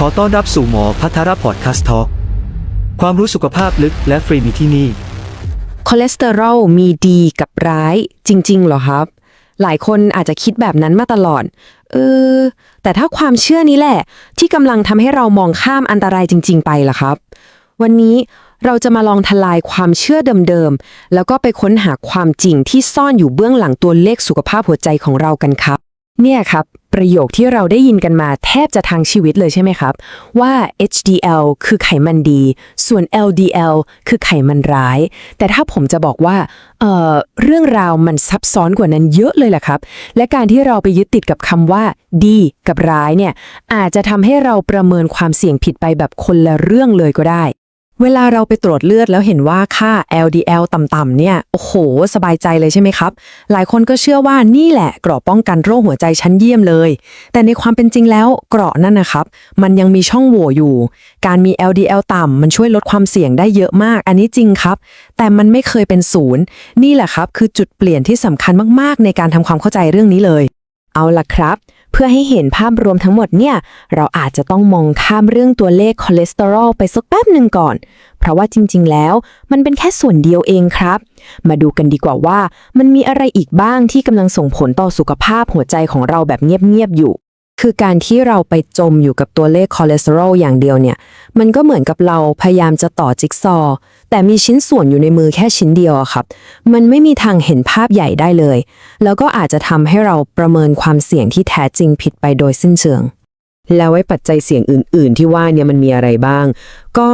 ขอต้อนรับสู่หมอพัทรพอดคาสต์ทอความรู้สุขภาพลึกและฟรีมีที่นี่ คอเลสเตอรอลมีดีกับร้ายจริง ๆ เหรอครับ หลายคนอาจจะคิดแบบนั้นมาตลอด เออ แต่ถ้าความเชื่อนี้แหละ ที่กำลังทำให้เรามองข้ามอันตรายจริง ๆ ไปล่ะครับ วันนี้เราจะมาลองทลายความเชื่อเดิมๆ แล้วก็ไปค้นหาความจริงที่ซ่อนอยู่เบื้องหลังตัวเลขสุขภาพหัวใจของเรากันครับ เนี่ยครับ ประโยคที่เราได้ยินกันมาแทบจะทางชีวิตเลยใช่ไหมครับ ว่า HDL คือไขมันดี ส่วน LDL คือไขมันร้าย แต่ถ้าผมจะบอกว่าเอ่อเรื่องราวมันซับซ้อนกว่านั้นเยอะเลยแหละครับ และการที่เราไปยึดติดกับคำว่า ดีกับร้ายเนี่ยอาจจะทำให้เราประเมินความเสี่ยงผิดไปแบบคนละเรื่องเลยก็ได้ เวลาเราไปตรวจเลือดแล้วเห็นว่าค่า LDL ต่ำๆเนี่ย โอ้โห สบายใจเลยใช่ไหมครับ หลายคนก็เชื่อว่านี่แหละเกราะป้องกันโรคหัวใจชั้นเยี่ยมเลย แต่ในความเป็นจริงแล้วเกราะนั่นนะครับ มันยังมีช่องโหว่อยู่ การมี LDL ต่ำมันช่วยลดความเสี่ยงได้เยอะมาก อันนี้จริงครับ แต่มันไม่เคยเป็นศูนย์ นี่แหละครับ คือจุดเปลี่ยนที่สำคัญมากๆ ในการทำความเข้าใจเรื่องนี้เลย เอาล่ะครับ พื่อให้เห็นภาพรวมทั้งหมดเนี่ย เราอาจจะต้องมองข้ามเรื่องตัวเลขคอเลสเตอรอลไปสักแป๊บหนึ่งก่อน เพราะว่าจริง ๆ แล้ว มันเป็นแค่ส่วนเดียวเองครับ มาดูกันดีกว่าว่า มันมีอะไรอีกบ้างที่กำลังส่งผลต่อสุขภาพหัวใจของเราแบบเงียบ ๆ อยู่ คือการที่เราไปจมอยู่กับตัวเลขคอเลสเตอรอลอย่างเดียวเนี่ย มันก็เหมือนกับเราพยายามจะต่อจิ๊กซอว์แต่มีชิ้นส่วนอยู่ในมือแค่ชิ้นเดียวอะครับ มันไม่มีทางเห็นภาพใหญ่ได้เลย แล้วก็อาจจะทำให้เราประเมินความเสี่ยงที่แท้จริงผิดไปโดยสิ้นเชิง แล้วไอ้ปัจจัยเสี่ยงอื่น ๆ ที่ว่าเนี่ยมันมีอะไรบ้าง ก็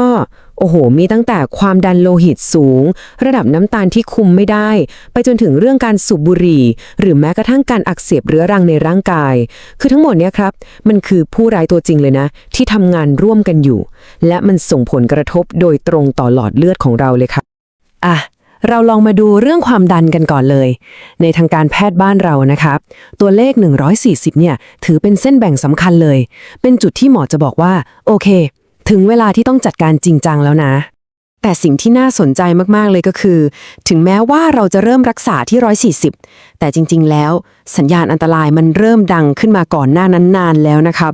โอ้โห มีตั้งแต่ความดันโลหิตสูง ระดับน้ำตาลที่คุมไม่ได้ ไปจนถึงเรื่องการสูบบุหรี่ หรือแม้กระทั่งการอักเสบเรื้อรังในร่างกาย คือทั้งหมดเนี่ยครับ มันคือผู้ร้ายตัวจริงเลยนะ ที่ทำงานร่วมกันอยู่ และมันส่งผลกระทบโดยตรงต่อหลอดเลือดของเราเลยครับอะเราลองมาดูเรื่องความดันกันก่อนเลย ในทางการแพทย์บ้านเรานะครับ ตัวเลข 140 เนี่ย ถือเป็นเส้นแบ่งสำคัญเลย เป็นจุดที่หมอจะบอกว่า โอเค ถึงเวลาที่ต้องจัดการจริงจังแล้วนะ แต่สิ่งที่น่าสนใจมากๆเลยก็คือ ถึงแม้ว่าเราจะเริ่มรักษาที่ 140 แต่จริง ๆ แล้ว สัญญาณอันตรายมันเริ่มดังขึ้นมาก่อนหน้านั้นนานแล้วนะครับ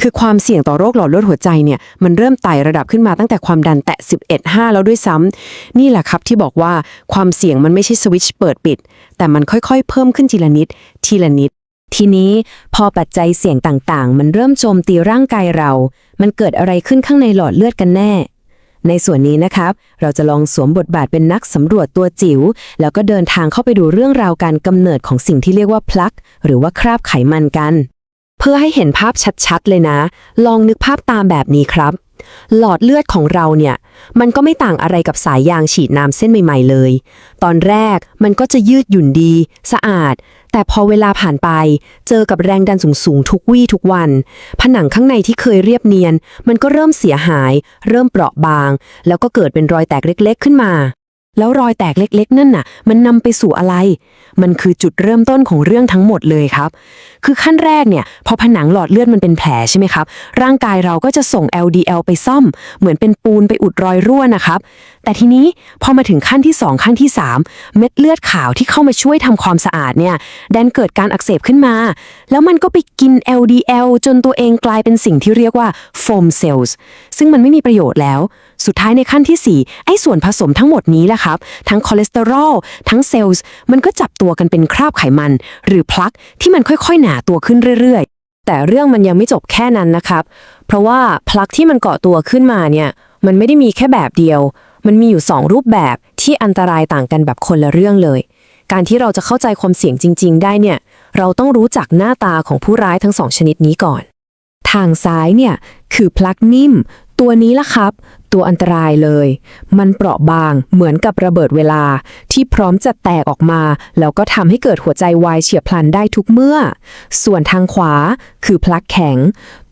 คือความเสี่ยงต่อโรคหลอดเลือดหัวใจเนี่ยมันเริ่มไต่ระดับขึ้นมาตั้งแต่ความดันแตะ 11.5 แล้วด้วยซ้ำนี่แหละครับที่บอกว่าความเสี่ยงมันไม่ใช่สวิตช์เปิดปิด แต่มันค่อยๆ เพิ่มขึ้นทีละนิดทีละนิด ทีนี้พอปัจจัยเสี่ยงต่างๆ มันเริ่มโจมตีร่างกายเรา มันเกิดอะไรขึ้นข้างในหลอดเลือดกันแน่ ในส่วนนี้นะครับ เราจะลองสวมบทบาทเป็นนักสำรวจตัวจิ๋ว แล้วก็เดินทางเข้าไปดูเรื่องราวการกำเนิดของสิ่งที่เรียกว่าพลัก หรือว่าคราบไขมันกัน เพื่อให้เห็นภาพชัดๆ เลยนะ ลองนึกภาพตามแบบนี้ครับ หลอดเลือดของเราเนี่ย มันก็ไม่ต่างอะไรกับสายยางฉีดน้ำเส้นใหม่ ๆ เลย ตอนแรกมันก็จะยืดหยุ่นดี สะอาด แต่พอเวลาผ่านไป เจอกับแรงดันสูงๆทุกวี่ทุกวัน ผนังข้างในที่เคยเรียบเนียน มันก็เริ่มเสียหาย เริ่มเปราะบาง แล้วก็เกิดเป็นรอยแตกเล็ก ๆ ขึ้นมา แล้วรอยแตกเล็กๆ นั่นน่ะ มันนำไปสู่อะไร มันคือจุดเริ่มต้นของเรื่องทั้งหมดเลยครับ คือขั้นแรกเนี่ย พอผนังหลอดเลือดมันเป็นแผลใช่ไหมครับ ร่างกายเราก็จะส่ง LDL ไปซ่อม เหมือนเป็นปูนไปอุดรอยรั่วนะครับ แต่ทีนี้พอมาถึงขั้นที่ 2 ขั้นที่ 3 เม็ดเลือดขาวที่เข้ามาช่วยทำความสะอาดเนี่ยดันเกิดการอักเสบขึ้นมา แล้วมันก็ไปกิน LDL จนตัวเองกลายเป็นสิ่งที่เรียกว่า foam cells ซึ่งมันไม่มีประโยชน์แล้ว สุดท้ายในขั้นที่4ไอ้ส่วนผสมทั้งหมดนี้แหละครับ ทั้งคอเลสเตอรอลทั้งเซลล์มันก็จับตัวกันเป็นคราบไขมัน หรือพลักที่มันค่อยๆ หนาตัวขึ้นเรื่อยๆ แต่เรื่องมันยังไม่จบแค่นั้นนะครับ เพราะว่าพลักที่มันเกาะตัวขึ้นมาเนี่ยมันไม่ได้มีแค่แบบเดียว มันมีอยู่ 2 รูปแบบที่อันตรายต่างกันแบบคนละเรื่องเลย การที่เราจะเข้าใจความเสี่ยงจริง ๆ ได้เนี่ยเราต้องรู้จักหน้าตาของผู้ร้ายทั้งสองชนิดนี้ก่อน ทางซ้ายเนี่ยคือพลักนิ่ม ตัวนี้ละครับ ตัวอันตรายเลย มันเปราะบางเหมือนกับระเบิดเวลา ที่พร้อมจะแตกออกมา แล้วก็ทำให้เกิดหัวใจวายเฉียบพลันได้ทุกเมื่อ ส่วนทางขวาคือพลักแข็ง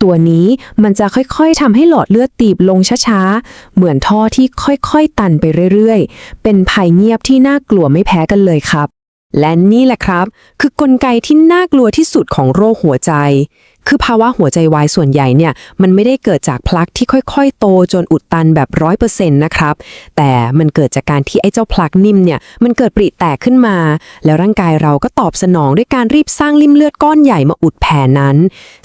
ตัวนี้มันจะค่อยๆทำให้หลอดเลือดตีบลงช้าๆ เหมือนท่อที่ค่อยๆ ตันไปเรื่อยๆ เป็นภัยเงียบที่น่ากลัวไม่แพ้กันเลยครับ และนี่แหละครับ คือกลไกที่น่ากลัวที่สุดของโรคหัวใจ คือภาวะหัวใจวายส่วนใหญ่เนี่ย มันไม่ได้เกิดจากพลักที่ค่อยๆ โตจนอุดตันแบบร้อยเปอร์เซ็นต์นะครับ แต่มันเกิดจากการที่ไอ้เจ้าพลักนิ่มเนี่ย มันเกิดปริแตกขึ้นมา แล้วร่างกายเราก็ตอบสนองด้วยการรีบสร้างริ่มเลือดก้อนใหญ่มาอุดแผลนั้น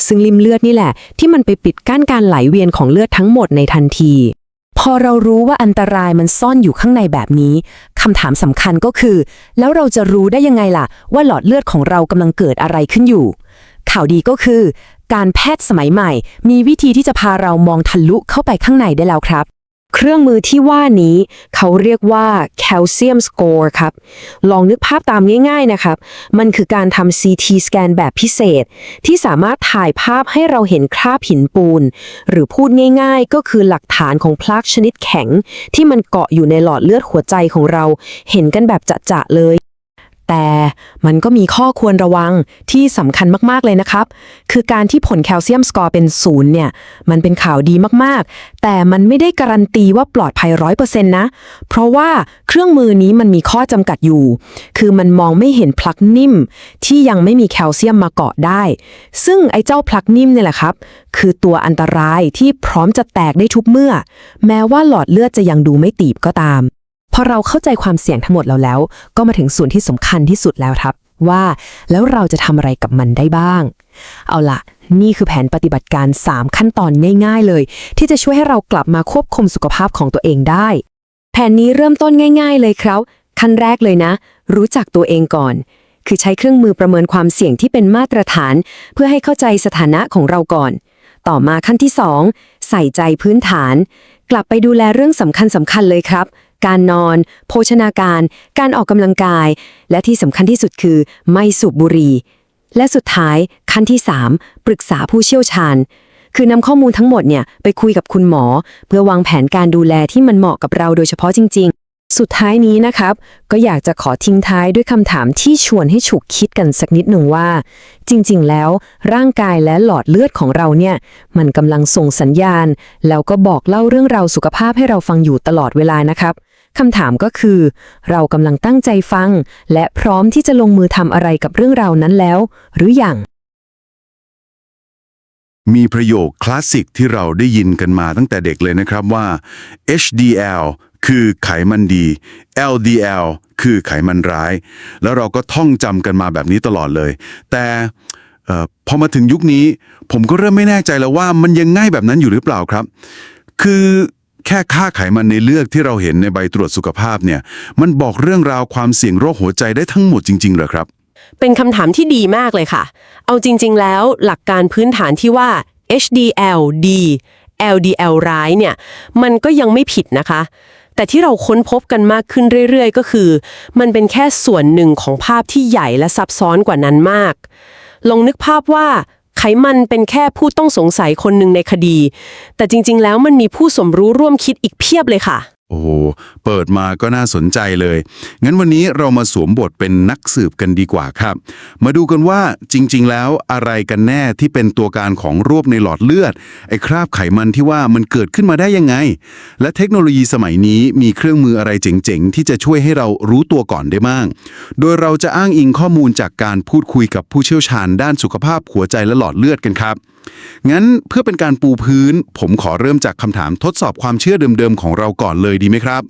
ซึ่งริ่มเลือดนี่แหละ ที่มันไปปิดกั้นการไหลเวียนของเลือดทั้งหมดในทันทีพอเรารู้ว่าอันตรายมันซ่อนอยู่ข้างในแบบนี้ คำถามสำคัญก็คือ แล้วเราจะรู้ได้ยังไงล่ะ ว่าหลอดเลือดของเรากำลังเกิดอะไรขึ้นอยู่ ข่าวดีก็คือ การแพทย์สมัยใหม่ มีวิธีที่จะพาเรามองทะลุเข้าไปข้างในได้แล้วครับ เครื่องมือที่ว่านี้ เขาเรียกว่า calcium score ครับ ลองนึกภาพตามง่ายๆนะครับ มันคือการทำ CT สแกนแบบพิเศษ ที่สามารถถ่ายภาพให้เราเห็นคราบหินปูน หรือพูดง่ายๆ ก็คือหลักฐานของพลักชนิดแข็ง ที่มันเกาะอยู่ในหลอดเลือดหัวใจของเรา เห็นกันแบบจะๆเลย แต่มันก็มีข้อควรระวังที่สำคัญมากๆเลยนะครับ คือการที่ผลแคลเซียมสกอร์เป็นศูนย์เนี่ย มันเป็นข่าวดีมากๆ แต่มันไม่ได้การันตีว่าปลอดภัยร้อยเปอร์เซ็นต์นะ เพราะว่าเครื่องมือนี้มันมีข้อจำกัดอยู่ คือมันมองไม่เห็นพลักนิ่ม ที่ยังไม่มีแคลเซียมมาเกาะได้ ซึ่งไอ้เจ้าพลักนิ่มเนี่ยแหละครับ คือตัวอันตรายที่พร้อมจะแตกได้ทุกเมื่อ แม้ว่าหลอดเลือดจะยังดูไม่ตีบก็ตาม พอเราเข้าใจความเสี่ยงทั้งหมดแล้วแล้ว ก็มาถึงส่วนที่สำคัญที่สุดแล้วครับ ว่าแล้วเราจะทำอะไรกับมันได้บ้าง เอาล่ะนี่คือแผนปฏิบัติการ 3 ขั้นตอนง่าย ๆ เลย ที่จะช่วยให้เรากลับมาควบคุมสุขภาพของตัวเองได้ แผนนี้เริ่มต้นง่าย ๆ เลยครับ ขั้นแรกเลยนะ รู้จักตัวเองก่อน คือใช้เครื่องมือประเมินความเสี่ยงที่เป็นมาตรฐาน เพื่อให้เข้าใจสถานะของเราก่อน ต่อมาขั้นที่ 2 ใส่ใจพื้นฐาน กลับไปดูแลเรื่องสำคัญสำคัญเลยครับ การนอน โภชนาการ การออกกำลังกาย และที่สำคัญที่สุดคือ ไม่สูบบุหรี่ และสุดท้ายขั้นที่ 3 ปรึกษาผู้เชี่ยวชาญ คือนำข้อมูลทั้งหมดเนี่ยไปคุยกับคุณหมอ เพื่อวางแผนการดูแลที่มันเหมาะกับเราโดยเฉพาะจริง ๆสุดท้ายนี้นะครับ ก็อยากจะขอทิ้งท้ายด้วยคำถามที่ชวนให้ฉุกคิดกันสักนิดหนึ่งว่า จริงๆ แล้ว ร่างกายและหลอดเลือดของเราเนี่ย มันกำลังส่งสัญญาณ แล้วก็บอกเล่าเรื่องราวสุขภาพให้เราฟังอยู่ตลอดเวลานะครับ คำถามก็คือ เรากำลังตั้งใจฟัง และพร้อมที่จะลงมือทำอะไรกับเรื่องราวนั้นแล้ว หรืออยัง มีประโยคคลาสสิกที่เราได้ยินกันมาตั้งแต่เด็กเลยนะครับว่า HDL คือไขมันดี LDL คือไขมันร้าย แล้วเราก็ท่องจำกันมาแบบนี้ตลอดเลย แต่ออพอมาถึงยุคนี้ ผมก็เริ่มไม่แน่ใจแล้วว่ามันยังง่ายแบบนั้นอยู่หรือเปล่าครับ คือ แค่ค่าไขมันในเลือดที่เราเห็นในใบตรวจสุขภาพเนี่ย มันบอกเรื่องราวความเสี่ยงโรคหัวใจได้ทั้งหมดจริงๆเหรอครับ เป็นคำถามที่ดีมากเลยค่ะ เอาจริง ๆ แล้วหลักการพื้นฐานที่ว่า HDL ดี LDL ร้ายเนี่ย มันก็ยังไม่ผิดนะคะ แต่ที่เราค้นพบกันมากขึ้นเรื่อย ๆ ก็คือ มันเป็นแค่ส่วนหนึ่งของภาพที่ใหญ่และซับซ้อนกว่านั้นมาก ลองนึกภาพว่า ขมันเป็นแค่ผู้ต้องสงสัยคนหนึ่งในคดี แต่จริง ๆ แล้วมันมีผู้สมรู้ร่วมคิดอีกเพียบเลยค่ะ โอ้โห เปิดมาก็น่าสนใจเลย งั้นวันนี้เรามาสวมบทเป็นนักสืบกันดีกว่าครับ มาดูกันว่าจริง ๆ แล้วอะไรกันแน่ที่เป็นตัวการของโรคในหลอดเลือด ไอ้คราบไขมันที่ว่ามันเกิดขึ้นมาได้ยังไง และเทคโนโลยีสมัยนี้มีเครื่องมืออะไรเจ๋ง ๆ ที่จะช่วยให้เรารู้ตัวก่อนได้บ้าง โดยเราจะอ้างอิงข้อมูลจากการพูดคุยกับผู้เชี่ยวชาญด้านสุขภาพหัวใจและหลอดเลือดกันครับ งั้นเพื่อเป็นการปูพื้น ผมขอเริ่มจากคำถามทดสอบความเชื่อเดิมๆ ของเราก่อนเลยดีไหมครับ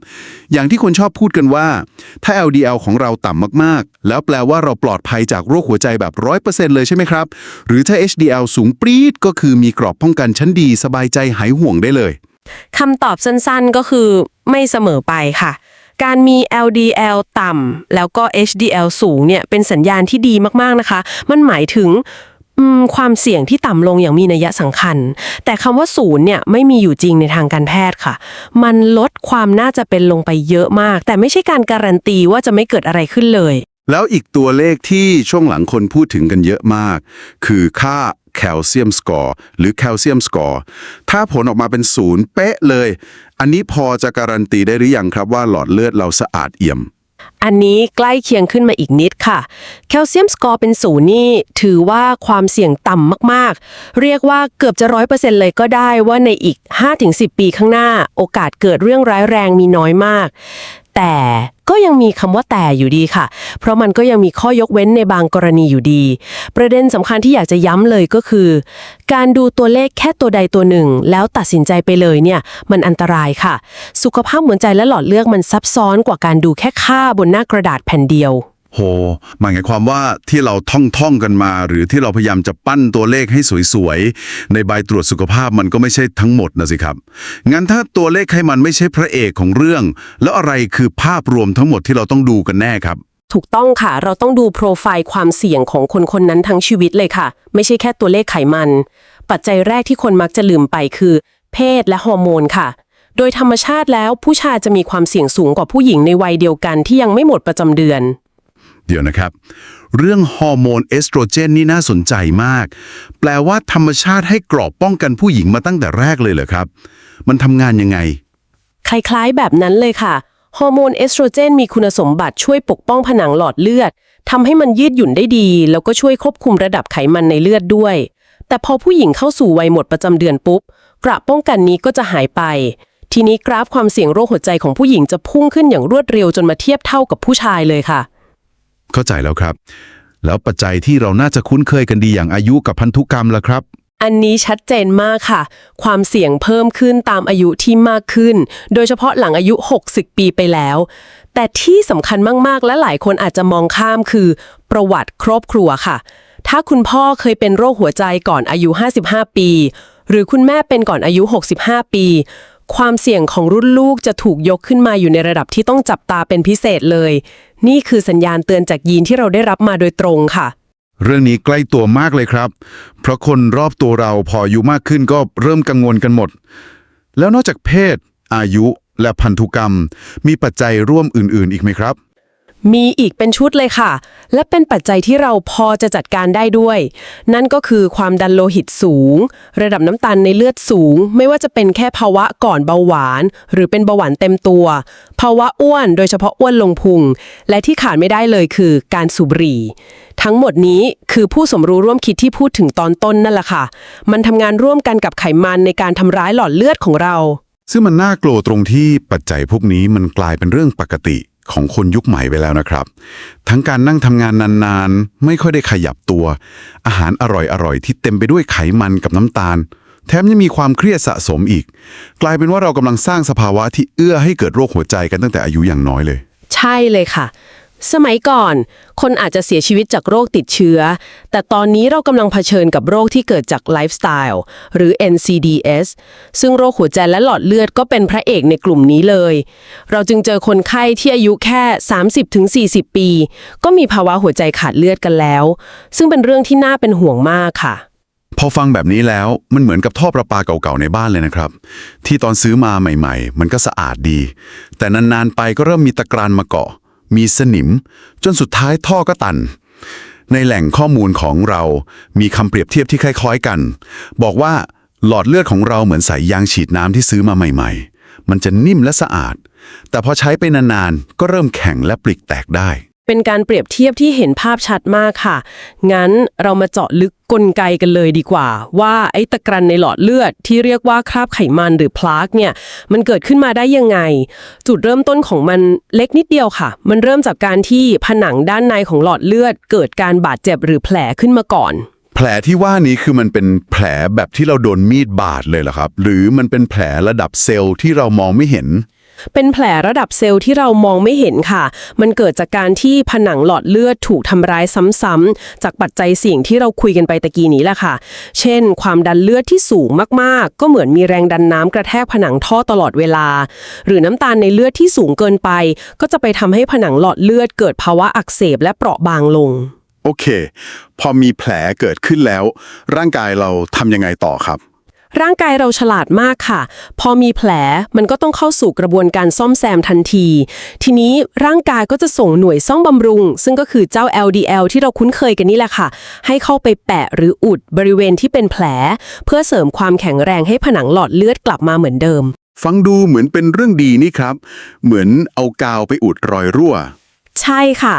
อย่างที่คนชอบพูดกันว่า ถ้า LDL ของเราต่ำมากๆ แล้วแปลว่าเราปลอดภัยจากโรคหัวใจแบบ 100%เลยใช่ไหมครับ หรือถ้า HDL สูงปรี๊ดก็คือมีกรอบป้องกันชั้นดีสบายใจหายห่วงได้เลย คำตอบสั้นๆก็คือไม่เสมอไปค่ะ การมี LDL ต่ำแล้วก็ HDL สูงเนี่ยเป็นสัญญาณที่ดีมากๆนะคะ มันหมายถึง อืมความเสี่ยงที่ต่ำลงอย่างมีนัยสำคัญ แต่คำว่าศูนย์เนี่ยไม่มีอยู่จริงในทางการแพทย์ค่ะ มันลดความน่าจะเป็นลงไปเยอะมาก แต่ไม่ใช่การการันตีว่าจะไม่เกิดอะไรขึ้นเลย แล้วอีกตัวเลขที่ช่วงหลังคนพูดถึงกันเยอะมาก คือค่าแคลเซียมสกอร์หรือแคลเซียมสกอร์ถ้าผลออกมาเป็นศูนย์เป๊ะเลย อันนี้พอจะการันตีได้หรือยังครับว่าหลอดเลือดเราสะอาดเอี่ยม อันนี้ใกล้เคียงขึ้นมาอีกนิดค่ะ แคลเซียมสกอร์เป็นศูนย์นี่ถือว่าความเสี่ยงต่ำมากๆ เรียกว่าเกือบจะร้อยเปอร์เซ็นต์เลยก็ได้ว่าในอีก 5-10 ปีข้างหน้า โอกาสเกิดเรื่องร้ายแรงมีน้อยมาก แต่ก็ยังมีคำว่าแต่อยู่ดีค่ะ เพราะมันก็ยังมีข้อยกเว้นในบางกรณีอยู่ดี ประเด็นสำคัญที่อยากจะย้ำเลยก็คือ การดูตัวเลขแค่ตัวใดตัวหนึ่ง แล้วตัดสินใจไปเลยเนี่ย มันอันตรายค่ะ สุขภาพหัวใจและหลอดเลือดมันซับซ้อนกว่าการดูแค่ค่าบนหน้ากระดาษแผ่นเดียว โหหมายความว่าที่เราท่องๆกันมา หรือที่เราพยายามจะปั้นตัวเลขให้สวยๆ ในใบตรวจสุขภาพมันก็ไม่ใช่ทั้งหมดนะสิครับ งั้นถ้าตัวเลขให้มันไม่ใช่พระเอกของเรื่อง แล้วอะไรคือภาพรวมทั้งหมดที่เราต้องดูกันแน่ครับ ถูกต้องค่ะ เราต้องดูโปรไฟล์ความเสี่ยงของคนคนนั้นทั้งชีวิตเลยค่ะ ไม่ใช่แค่ตัวเลขไขมัน ปัจจัยแรกที่คนมักจะลืมไปคือ เพศและฮอร์โมนค่ะโดยธรรมชาติแล้วผู้ชายจะมีความเสี่ยงสูงกว่าผู้หญิงในวัยเดียวกันที่ยังไม่หมดประจำเดือน เดี๋ยวนะครับ เรื่องฮอร์โมนเอสโตรเจนนี่น่าสนใจมาก แปลว่าธรรมชาติให้กรอบป้องกันผู้หญิงมาตั้งแต่แรกเลยเหรอครับ มันทำงานยังไง คล้ายๆแบบนั้นเลยค่ะ ฮอร์โมนเอสโตรเจนมีคุณสมบัติช่วยปกป้องผนังหลอดเลือดทำให้มันยืดหยุ่นได้ดี แล้วก็ช่วยควบคุมระดับไขมันในเลือดด้วย แต่พอผู้หญิงเข้าสู่วัยหมดประจำเดือนปุ๊บกระป้องกันนี้ก็จะหายไป ทีนี้กราฟความเสี่ยงโรคหัวใจของผู้หญิงจะพุ่งขึ้นอย่างรวดเร็วจนมาเทียบเท่ากับผู้ชายเลยค่ะ เข้าใจแล้วครับ แล้วปัจจัยที่เราน่าจะคุ้นเคยกันดีอย่างอายุกับพันธุกรรมล่ะครับ อันนี้ชัดเจนมากค่ะ ความเสี่ยงเพิ่มขึ้นตามอายุที่มากขึ้น โดยเฉพาะหลังอายุ 60 ปีไปแล้ว แต่ที่สำคัญมากๆ และหลายคนอาจจะมองข้ามคือ ประวัติครอบครัวค่ะ ถ้าคุณพ่อเคยเป็นโรคหัวใจก่อนอายุ 55 ปี หรือคุณแม่เป็นก่อนอายุ 65 ปีความเสี่ยงของรุ่นลูกจะถูกยกขึ้นมาอยู่ในระดับที่ต้องจับตาเป็นพิเศษเลย นี่คือสัญญาณเตือนจากยีนที่เราได้รับมาโดยตรงค่ะ เรื่องนี้ใกล้ตัวมากเลยครับ เพราะคนรอบตัวเราพออายุมากขึ้นก็เริ่มกังวลกันหมด แล้วนอกจากเพศ อายุ และพันธุกรรม มีปัจจัยร่วมอื่น ๆ อีกไหมครับ มีอีกเป็นชุดเลยค่ะ และเป็นปัจจัยที่เราพอจะจัดการได้ด้วย นั่นก็คือความดันโลหิตสูง ระดับน้ำตาลในเลือดสูง ไม่ว่าจะเป็นแค่ภาวะก่อนเบาหวาน หรือเป็นเบาหวานเต็มตัว ภาวะอ้วนโดยเฉพาะอ้วนลงพุง และที่ขาดไม่ได้เลยคือการสูบบุหรี่ ทั้งหมดนี้คือผู้สมรู้ร่วมคิดที่พูดถึงตอนต้นนั่นแหละค่ะ มันทำงานร่วมกันกับไขมันในการทำร้ายหลอดเลือดของเรา ซึ่งมันน่ากลัวตรงที่ปัจจัยพวกนี้มันกลายเป็นเรื่องปกติ ของคนยุคใหม่ไปแล้วนะครับ ทั้งการนั่งทำงานนานๆ ไม่ค่อยได้ขยับตัว อาหารอร่อยๆ ที่เต็มไปด้วยไขมันกับน้ำตาล แถมยังมีความเครียดสะสมอีก กลายเป็นว่าเรากำลังสร้างสภาวะที่เอื้อให้เกิดโรคหัวใจกันตั้งแต่อายุอย่างน้อยเลย ใช่เลยค่ะ สมัยก่อน คนอาจจะเสียชีวิตจากโรคติดเชื้อ แต่ตอนนี้เรากำลังเผชิญกับโรคที่เกิดจากไลฟ์สไตล์หรือ NCDs ซึ่งโรคหัวใจและหลอดเลือดก็เป็นพระเอกในกลุ่มนี้เลย เราจึงเจอคนไข้ที่อายุแค่ 30-40 ปี ก็มีภาวะหัวใจขาดเลือดกันแล้ว ซึ่งเป็นเรื่องที่น่าเป็นห่วงมากค่ะ พอฟังแบบนี้แล้วมันเหมือนกับท่อประปาเก่าๆในบ้านเลยนะครับ ที่ตอนซื้อมาใหม่ ๆ มันก็สะอาดดี แต่นานๆไปก็เริ่มมีตะกรานมาเกาะ มีสนิม จนสุดท้ายท่อก็ตัน ในแหล่งข้อมูลของเรามีคำเปรียบเทียบที่คล้ายๆกัน บอกว่าหลอดเลือดของเราเหมือนสายยางฉีดน้ำที่ซื้อมาใหม่ ๆ มันจะนิ่มและสะอาด แต่พอใช้ไปนานๆ ก็เริ่มแข็งและปลิกแตกได้ เป็นการเปรียบเทียบที่เห็นภาพชัดมากค่ะ งั้นเรามาเจาะลึกกลไกกันเลยดีกว่า ว่าไอ้ตะกรันในหลอดเลือดที่เรียกว่าคราบไขมันหรือพลากเนี่ยมันเกิดขึ้นมาได้ยังไง จุดเริ่มต้นของมันเล็กนิดเดียวค่ะ มันเริ่มจากการที่ผนังด้านในของหลอดเลือด เกิดการบาดเจ็บหรือแผลขึ้นมาก่อน แผลที่ว่านี้คือมันเป็นแผลแบบที่เราโดนมีดบาดเลยเหรอครับ หรือมันเป็นแผลระดับเซลล์ที่เรามองไม่เห็น เป็นแผลระดับเซลล์ที่เรามองไม่เห็นค่ะ มันเกิดจากการที่ผนังหลอดเลือดถูกทำร้ายซ้ำๆ จากปัจจัยเสี่ยงที่เราคุยกันไปตะกี้นี้แหละค่ะ เช่น ความดันเลือดที่สูงมากๆ ก็เหมือนมีแรงดันน้ำกระแทกผนังท่อตลอดเวลา หรือน้ำตาลในเลือดที่สูงเกินไป ก็จะไปทำให้ผนังหลอดเลือดเกิดภาวะอักเสบและเปราะบางลง โอเค พอมีแผลเกิดขึ้นแล้ว ร่างกายเราทำยังไงต่อครับ ร่างกายเราฉลาดมากค่ะ พอมีแผลมันก็ต้องเข้าสู่กระบวนการซ่อมแซมทันที ทีนี้ร่างกายก็จะส่งหน่วยซ่อมบำรุง ซึ่งก็คือเจ้า LDL ที่เราคุ้นเคยกันนี่แหละค่ะ ให้เข้าไปแปะหรืออุดบริเวณที่เป็นแผล เพื่อเสริมความแข็งแรงให้ผนังหลอดเลือดกลับมาเหมือนเดิม ฟังดูเหมือนเป็นเรื่องดีนี่ครับ เหมือนเอากาวไปอุดรอยรั่ว ใช่ค่ะ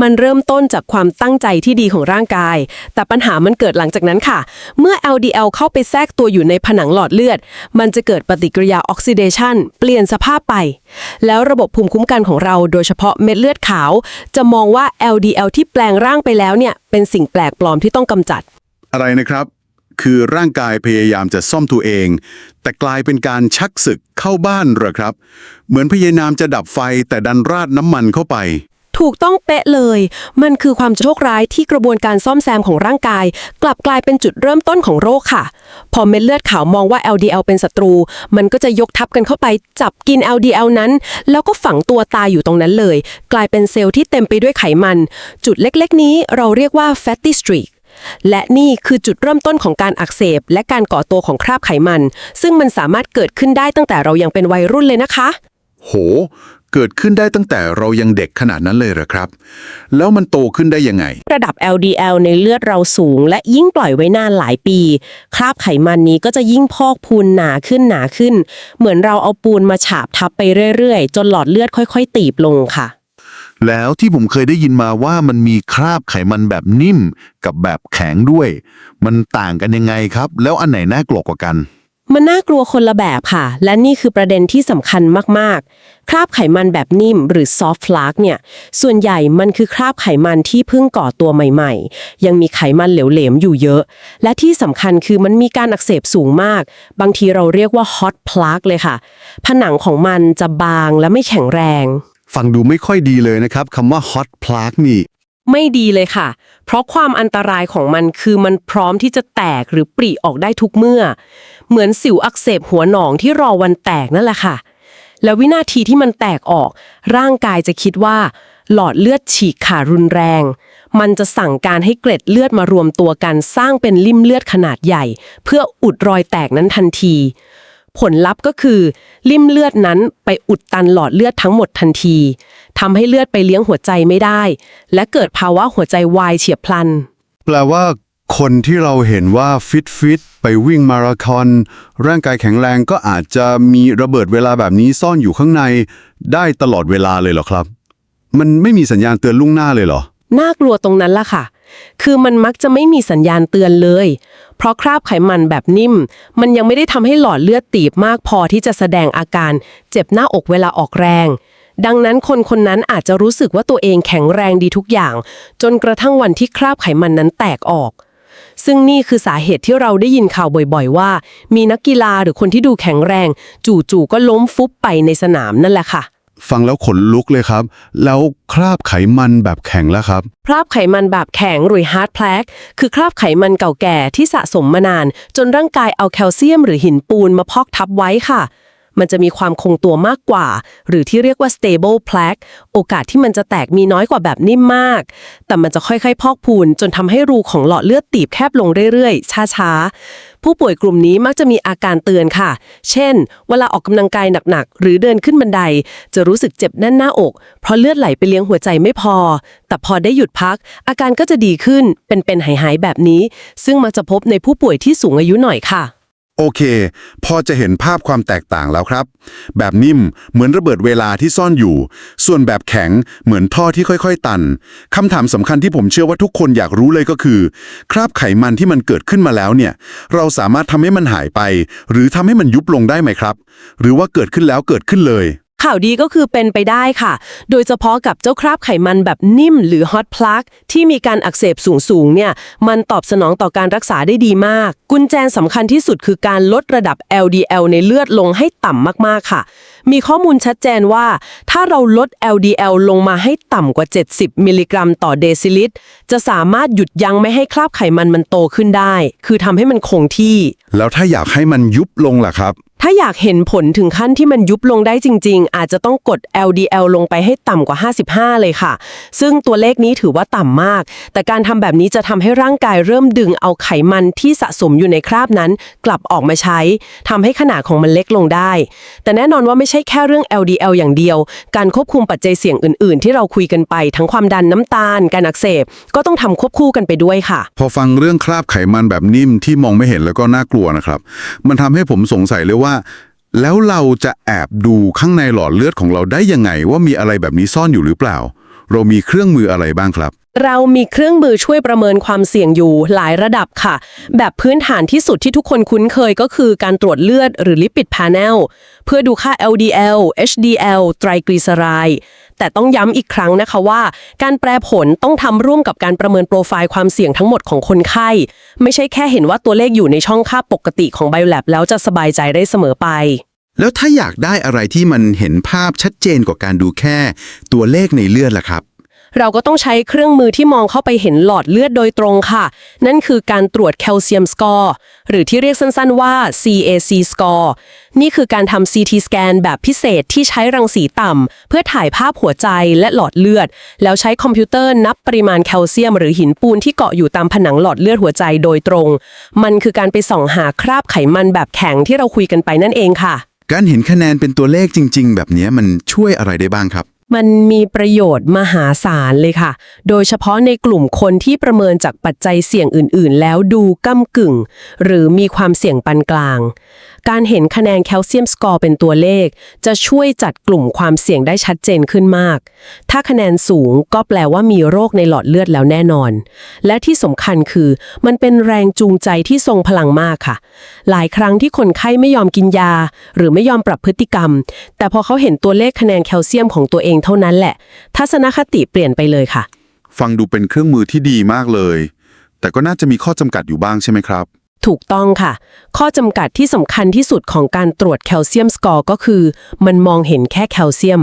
มันเริ่มต้นจากความตั้งใจที่ดีของร่างกาย แต่ปัญหามันเกิดหลังจากนั้นค่ะ เมื่อ LDL เข้าไปแทรกตัวอยู่ในผนังหลอดเลือด มันจะเกิดปฏิกิริยาออกซิเดชันเปลี่ยนสภาพไป แล้วระบบภูมิคุ้มกันของเราโดยเฉพาะเม็ดเลือดขาว จะมองว่า LDL ที่แปลงร่างไปแล้วเนี่ยเป็นสิ่งแปลกปลอมที่ต้องกำจัด อะไรนะครับ คือร่างกายพยายามจะซ่อมตัวเอง แต่กลายเป็นการชักศึกเข้าบ้านเหรอครับ เหมือนพยายามจะดับไฟแต่ดันราดน้ำมันเข้าไป ถูกต้องเป๊ะเลย มันคือความโชคร้ายที่กระบวนการซ่อมแซมของร่างกาย กลับกลายเป็นจุดเริ่มต้นของโรคค่ะ พอเม็ดเลือดขาวมองว่า LDL เป็นศัตรู มันก็จะยกทับกันเข้าไป จับกิน LDL นั้น แล้วก็ฝังตัวตายอยู่ตรงนั้นเลย กลายเป็นเซลล์ที่เต็มไปด้วยไขมัน จุดเล็กๆ นี้เราเรียกว่า fatty streak และนี่คือจุดเริ่มต้นของการอักเสบ และการก่อตัวของคราบไขมัน ซึ่งมันสามารถเกิดขึ้นได้ตั้งแต่เรายังเป็นวัยรุ่นเลยนะคะ โห เกิดขึ้นได้ตั้งแต่เรายังเด็กขนาดนั้นเลยเหรอครับ แล้วมันโตขึ้นได้ยังไง ระดับ LDL ในเลือดเราสูง และยิ่งปล่อยไว้นานหลายปี คราบไขมันนี้ก็จะยิ่งพอกพูนหนาขึ้นหนาขึ้น เหมือนเราเอาปูนมาฉาบทับไปเรื่อยๆ จนหลอดเลือดค่อย ๆ ตีบลงค่ะ แล้วที่ผมเคยได้ยินมาว่ามันมีคราบไขมันแบบนิ่มกับแบบแข็งด้วย มันต่างกันยังไงครับ แล้วอันไหนน่ากลัวกว่ากัน มันน่ากลัวคนละแบบค่ะ และนี่คือประเด็นที่สำคัญมากๆ คราบไขมันแบบนิ่มหรือ soft plaque เนี่ย ส่วนใหญ่มันคือคราบไขมันที่เพิ่งก่อตัวใหม่ ๆ ยังมีไขมันเหลวๆอยู่เยอะ และที่สำคัญคือมันมีการอักเสบสูงมาก บางทีเราเรียกว่า hot plaque เลยค่ะ ผนังของมันจะบางและไม่แข็งแรง ฟังดูไม่ค่อยดีเลยนะครับคำว่า hot plaque นี่ ไม่ดีเลยค่ะ เพราะความอันตรายของมันคือมันพร้อมที่จะแตกหรือปริออกได้ทุกเมื่อ เหมือนสิวอักเสบหัวหนองที่รอวันแตกนั่นแหละค่ะ แล้ววินาทีที่มันแตกออก ร่างกายจะคิดว่า หลอดเลือดฉีกขาดรุนแรง มันจะสั่งการให้เกล็ดเลือดมารวมตัวกันสร้างเป็นลิ่มเลือดขนาดใหญ่ เพื่ออุดรอยแตกนั้นทันที ผลลัพธ์ก็คือ ลิ่มเลือดนั้นไปอุดตันหลอดเลือดทั้งหมดทันทีทำให้เลือดไปเลี้ยงหัวใจไม่ได้ และเกิดภาวะหัวใจวายเฉียบพลัน แปลว่า คนที่เราเห็นว่าฟิตฟิตไปวิ่งมาราธอนร่างกายแข็งแรงก็อาจจะมีระเบิดเวลาแบบนี้ซ่อนอยู่ข้างใน ได้ตลอดเวลาเลยเหรอครับ มันไม่มีสัญญาณเตือนล่วงหน้าเลยเหรอ น่ากลัวตรงนั้นล่ะค่ะ คือมันมักจะไม่มีสัญญาณเตือนเลย เพราะคราบไขมันแบบนิ่ม มันยังไม่ได้ทำให้หลอดเลือดตีบมากพอที่จะแสดงอาการเจ็บหน้าอกเวลาออกแรง ดังนั้นคนคนนั้นอาจจะรู้สึกว่าตัวเองแข็งแรงดีทุกอย่าง จนกระทั่งวันที่คราบไขมันนั้นแตกออกซึ่งนี่คือสาเหตุที่เราได้ยินข่าวบ่อยๆ ว่า มีนักกีฬาหรือคนที่ดูแข็งแรง จู่ๆก็ล้มฟุบไปในสนามนั่นแหละค่ะ ฟังแล้วขนลุกเลยครับ แล้วคราบไขมันแบบแข็งแล้วครับ คราบไขมันแบบแข็งหรือ hard plaque คือคราบไขมันเก่าแก่ที่สะสมมานาน จนร่างกายเอาแคลเซียมหรือหินปูนมาพอกทับไว้ค่ะ มันจะมีความคงตัวมากกว่า หรือที่เรียกว่า stable plaque โอกาสที่มันจะแตกมีน้อยกว่าแบบนิ่มมาก แต่มันจะค่อยๆ พอกพูน จนทำให้รูของหลอดเลือดตีบแคบลงเรื่อยๆ ช้าๆ ผู้ป่วยกลุ่มนี้มักจะมีอาการเตือนค่ะ เช่น เวลาออกกำลังกายหนักๆ หรือเดินขึ้นบันได จะรู้สึกเจ็บแน่นหน้าอก เพราะเลือดไหลไปเลี้ยงหัวใจไม่พอ แต่พอได้หยุดพัก อาการก็จะดีขึ้น เป็นๆ หายๆ แบบนี้ ซึ่งมักจะพบในผู้ป่วยที่สูงอายุหน่อยค่ะ โอเค พอจะเห็นภาพความแตกต่างแล้วครับ แบบนิ่มเหมือนระเบิดเวลาที่ซ่อนอยู่ ส่วนแบบแข็งเหมือนท่อที่ค่อยๆ ตันคำถามสำคัญที่ผมเชื่อว่าทุกคนอยากรู้เลยก็คือ คราบไขมันที่มันเกิดขึ้นมาแล้วเนี่ย เราสามารถทำให้มันหายไป หรือทำให้มันยุบลงได้ไหมครับ หรือว่าเกิดขึ้นแล้วเกิดขึ้นเลย ข่าวดีก็คือเป็นไปได้ค่ะ โดยเฉพาะกับเจ้าคราบไขมันแบบนิ่มหรือ hot plaque ที่มีการอักเสบสูงๆเนี่ย มันตอบสนองต่อการรักษาได้ดีมาก กุญแจสำคัญที่สุดคือการลดระดับ LDL ในเลือดลงให้ต่ำมากๆค่ะ มีข้อมูลชัดเจนว่า ถ้าเราลด LDL ลงมาให้ต่ำกว่า 70 มิลลิกรัม ต่อเดซิลิตร จะสามารถหยุดยั้งไม่ให้คราบไขมันมันโตขึ้นได้ คือทำให้มันคงที่ แล้วถ้าอยากให้มันยุบลงล่ะครับ ถ้าอยากเห็นผลถึงขั้นที่มันยุบลงได้จริง ๆ อาจจะต้องกด LDL ลงไปให้ต่ำกว่า 55 เลยค่ะ ซึ่งตัวเลขนี้ถือว่าต่ำมาก แต่การทำแบบนี้จะทำให้ร่างกายเริ่มดึงเอาไขมันที่สะสมอยู่ในคราบนั้น กลับออกมาใช้ทำให้ขนาดของมันเล็กลงได้ แต่แน่นอนว่าไม่ใช่แค่เรื่อง LDL อย่างเดียว การควบคุมปัจจัยเสี่ยงอื่น ๆ ที่เราคุยกันไป ทั้งความดันน้ำตาล การอักเสบ ก็ต้องทำควบคู่กันไปด้วยค่ะ พอฟังเรื่องคราบไขมันแบบนิ่มที่มองไม่เห็นแล้วก็น่ากลัวนะครับ มันทำให้ผมสงสัยเลยว่าแล้วเราจะแอบดูข้างในหลอดเลือดของเราได้ยังไง ว่ามีอะไรแบบนี้ซ่อนอยู่หรือเปล่า เรามีเครื่องมืออะไรบ้างครับเรามีเครื่องมือช่วยประเมินความเสี่ยงอยู่หลายระดับค่ะ แบบพื้นฐานที่สุดที่ทุกคนคุ้นเคยก็คือการตรวจเลือดหรือลิปิดพา n e l เพื่อดูค่า LDL HDL ไตรกลีเซอไรด์ แต่ต้องย้ำอีกครั้งนะคะว่า การแปลผลต้องทำร่วมกับการประเมินโปรไฟล์ความเสี่ยงทั้งหมดของคนไข้ ไม่ใช่แค่เห็นว่าตัวเลขอยู่ในช่องค่าปกติของ Biolab แล้วจะสบายใจได้เสมอไป แล้วถ้าอยากได้อะไรที่มันเห็นภาพชัดเจนกว่าการดูแค่ตัวเลขในเลือดล่ะครับ เราก็ต้องใช้เครื่องมือที่มองเข้าไปเห็นหลอดเลือดโดยตรงค่ะ นั่นคือการตรวจแคลเซียมสกอร์หรือที่เรียกสั้นๆว่า CAC score นี่คือการทำ CT สแกนแบบพิเศษที่ใช้รังสีต่ำเพื่อถ่ายภาพหัวใจและหลอดเลือด แล้วใช้คอมพิวเตอร์นับปริมาณแคลเซียม หรือหินปูนที่เกาะอยู่ตามผนังหลอดเลือดหัวใจโดยตรง มันคือการไปส่องหาคราบไขมันแบบแข็งที่เราคุยกันไปนั่นเองค่ะ การเห็นคะแนนเป็นตัวเลขจริง ๆ แบบนี้มันช่วยอะไรได้บ้างครับ มันมีประโยชน์มหาศาลเลยค่ะ โดยเฉพาะในกลุ่มคนที่ประเมินจากปัจจัยเสี่ยงอื่น ๆ แล้วดูก้ากึ่ง หรือมีความเสี่ยงปานกลางการเห็นคะแนนแคลเซียมสกอร์เป็นตัวเลข จะช่วยจัดกลุ่มความเสี่ยงได้ชัดเจนขึ้นมาก ถ้าคะแนนสูงก็แปลว่ามีโรคในหลอดเลือดแล้วแน่นอน และที่สำคัญคือ มันเป็นแรงจูงใจที่ทรงพลังมากค่ะ หลายครั้งที่คนไข้ไม่ยอมกินยา หรือไม่ยอมปรับพฤติกรรม แต่พอเขาเห็นตัวเลขคะแนนแคลเซียมของตัวเองเท่านั้นแหละ ทัศนคติเปลี่ยนไปเลยค่ะ ฟังดูเป็นเครื่องมือที่ดีมากเลย แต่ก็น่าจะมีข้อจำกัดอยู่บ้างใช่ไหมครับ ถูกต้องค่ะ ข้อจำกัดที่สำคัญที่สุดของการตรวจแคลเซียมสกอร์ก็คือ มันมองเห็นแค่แคลเซียม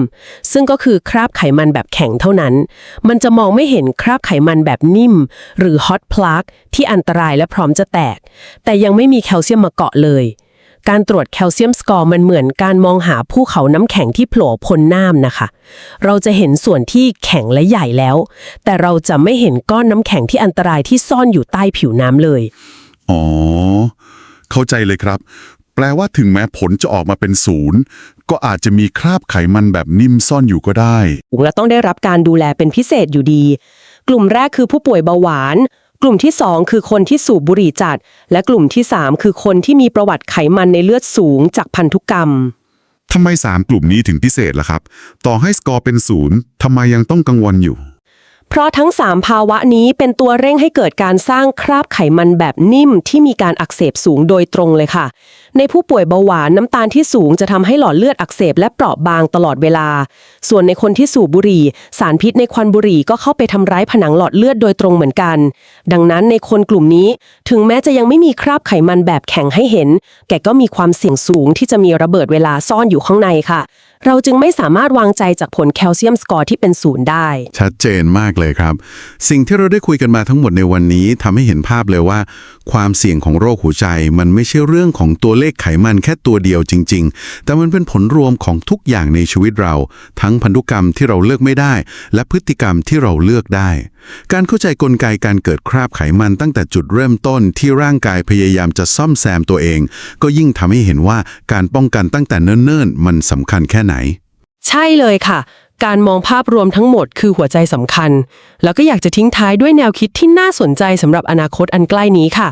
ซึ่งก็คือคราบไขมันแบบแข็งเท่านั้น มันจะมองไม่เห็นคราบไขมันแบบนิ่ม หรือฮอตพลักที่อันตรายและพร้อมจะแตก แต่ยังไม่มีแคลเซียมมาเกาะเลยการตรวจแคลเซียมสกอร์มันเหมือนการมองหาภูเขาน้ำแข็งที่โผล่พ้นน้ำนะคะ เราจะเห็นส่วนที่แข็งและใหญ่แล้ว แต่เราจะไม่เห็นก้อนน้ำแข็งที่อันตรายที่ซ่อนอยู่ใต้ผิวน้ำเลย อ๋อ เข้าใจเลยครับ แปลว่าถึงแม้ผลจะออกมาเป็นศูนย์ก็อาจจะมีคราบไขมันแบบนิ่มซ่อนอยู่ก็ได้ และต้องได้รับการดูแลเป็นพิเศษอยู่ดี กลุ่มแรกคือผู้ป่วยเบาหวาน กลุ่มที่ 2 คือคนที่สูบบุหรี่จัด และกลุ่มที่ 3 คือคนที่มีประวัติไขมันในเลือดสูงจากพันธุกรรม ทำไม 3 กลุ่มนี้ถึงพิเศษล่ะครับ ต่อให้สกอร์เป็นศูนย์ทำไมยังต้องกังวลอยู่ เพราะทั้ง 3 ภาวะนี้เป็นตัวเร่งให้เกิดการสร้างคราบไขมันแบบนิ่มที่มีการอักเสบสูงโดยตรงเลยค่ะ ในผู้ป่วยเบาหวานน้ำตาลที่สูงจะทำให้หลอดเลือดอักเสบและเปราะบางตลอดเวลา ส่วนในคนที่สูบบุหรี่ สารพิษในควันบุหรี่ก็เข้าไปทำร้ายผนังหลอดเลือดโดยตรงเหมือนกัน ดังนั้นในคนกลุ่มนี้ถึงแม้จะยังไม่มีคราบไขมันแบบแข็งให้เห็น แกก็มีความเสี่ยงสูงที่จะมีระเบิดเวลาซ่อนอยู่ข้างในค่ะ เราจึงไม่สามารถวางใจจากผลแคลเซียมสกอร์ที่เป็นศูนย์ได้ ชัดเจนมากเลยครับ สิ่งที่เราได้คุยกันมาทั้งหมดในวันนี้ทำให้เห็นภาพเลยว่า ความเสี่ยงของโรคหัวใจ มันไม่ใช่เรื่องของตัวเลขไขมันแค่ตัวเดียวจริง ๆ แต่มันเป็นผลรวมของทุกอย่างในชีวิตเรา ทั้งพันธุกรรมที่เราเลือกไม่ได้ และพฤติกรรมที่เราเลือกได้ การเข้าใจกลไกการเกิดคราบไขมันตั้งแต่จุดเริ่มต้นที่ร่างกายพยายามจะซ่อมแซมตัวเอง ก็ยิ่งทำให้เห็นว่าการป้องกันตั้งแต่เนิ่นๆมันสำคัญแค่ไหน ใช่เลยค่ะ การมองภาพรวมทั้งหมดคือหัวใจสำคัญ แล้วก็อยากจะทิ้งท้ายด้วยแนวคิดที่น่าสนใจสำหรับอนาคตอันใกล้นี้ค่ะ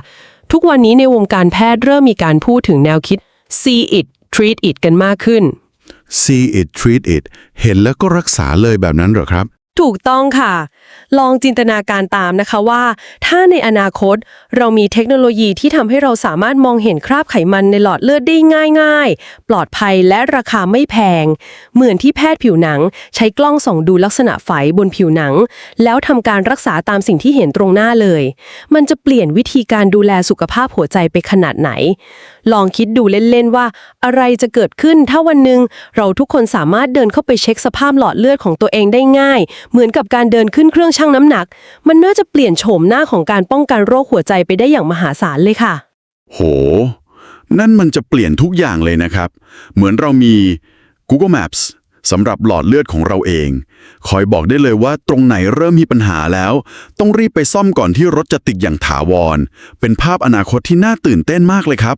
ทุกวันนี้ในวงการแพทย์เริ่มมีการพูดถึงแนวคิด see it treat it กันมากขึ้น see it treat it เห็นแล้วก็รักษาเลยแบบนั้นเหรอครับ ถูกต้องค่ะ ลองจินตนาการตามนะคะว่า ถ้าในอนาคตเรามีเทคโนโลยีที่ทำให้เราสามารถมองเห็นคราบไขมันในหลอดเลือดได้ง่าย ๆ ปลอดภัยและราคาไม่แพง เหมือนที่แพทย์ผิวหนัง ใช้กล้องส่องดูลักษณะไฝบนผิวหนัง แล้วทำการรักษาตามสิ่งที่เห็นตรงหน้าเลย มันจะเปลี่ยนวิธีการดูแลสุขภาพหัวใจไปขนาดไหน ลองคิดดูเล่นๆว่า อะไรจะเกิดขึ้นถ้าวันหนึ่งเราทุกคนสามารถเดินเข้าไปเช็คสภาพหลอดเลือดของตัวเองได้ง่าย เหมือนกับการเดินขึ้นเครื่องชั่งน้ำหนัก มันน่าจะเปลี่ยนโฉมหน้าของการป้องกันโรคหัวใจไปได้อย่างมหาศาลเลยค่ะ โห นั่นมันจะเปลี่ยนทุกอย่างเลยนะครับ เหมือนเรามี Google Maps สำหรับหลอดเลือดของเราเอง คอยบอกได้เลยว่าตรงไหนเริ่มมีปัญหาแล้ว ต้องรีบไปซ่อมก่อนที่รถจะติดอย่างถาวร เป็นภาพอนาคตที่น่าตื่นเต้นมากเลยครับ